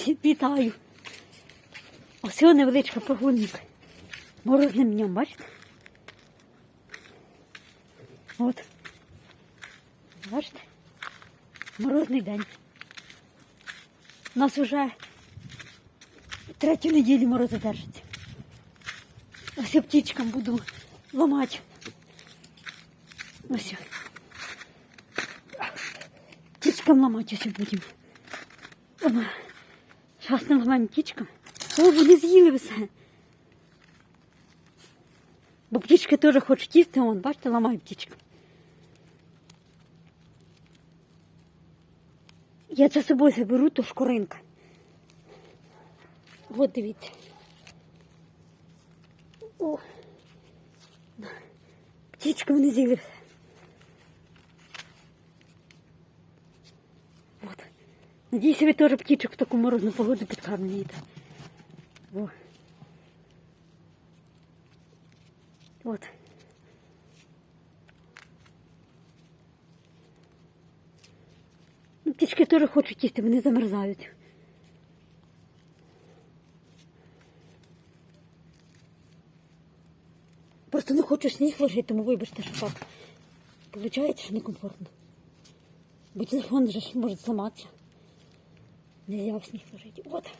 Всі Вітаю. Ось його невеличка прогулянка. Морозним днем, бачите? От. Бачите? Морозний день. У нас вже третю неділю морози держиться. Ось я птічкам буду ламати. Ось. Птічкам ламати ось будемо. Ламаємо птічкам. О, вони з'їли все. Бо птічки теж хочуть їсти, вон, бачите, ламаю птічку. Я це з собою заберу, то шкуринка. От дивіться. О. Птічка вони з'їли все. Надіюся, ви теж птічок в таку морозну погоду підкармлюєте. О. От. Ну, птічки теж хочуть їсти, вони замерзають. Просто не хочу сніг ложити, тому вибачте, що так. Получається, що некомфортно. Бо телефон вже може зламатися. Нельзя сніг ложити. От.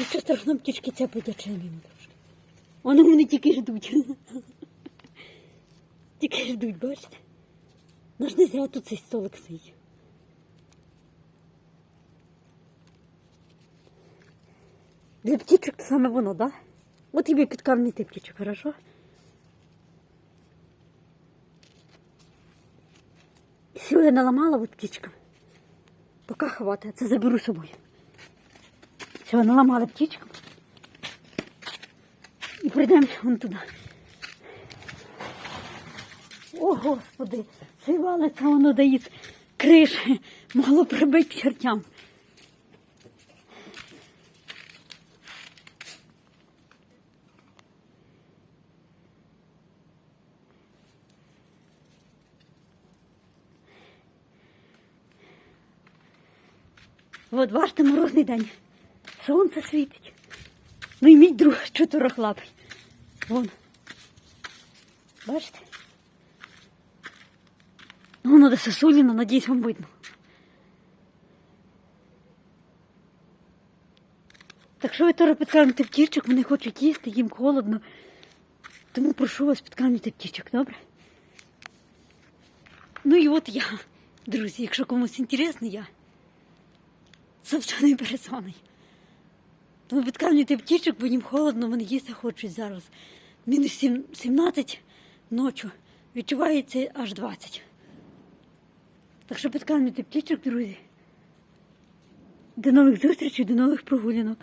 Нічого страшного, птічки цяпають очами трошки. Вони мене тільки ждуть. Тільки ждуть, бачите? Ну ж не зря тут цей столик стоїть. Для птічок саме воно, да? От тобі підкармлити птічок, хорошо? Я наламала от птічкам. Поки хватає, це заберу з собою. Все, наламали птічку. І прийдемо вон туди. О, Господи, це валиться воно дає криші. Могло прибити чертям. От бачите, морозний день. Сонце світить. Ну і мій друг чотирохлапий. Вон. Бачите? Ну, Воно де сосуліно, надіюсь, вам видно. Так що ви теж підкармите птічок, вони хочуть їсти, їм холодно. Тому прошу вас підкармити птічок, добре? Ну і от я, друзі, якщо комусь інтересно, я завчений пересоний. Тому підкармлюйте птічок, бо їм холодно, вони їсти хочуть зараз. Мінус сім- 17 ночі. Відчувається аж 20. Так що підкармлюйте птічок, друзі. До нових зустрічей, до нових прогулянок.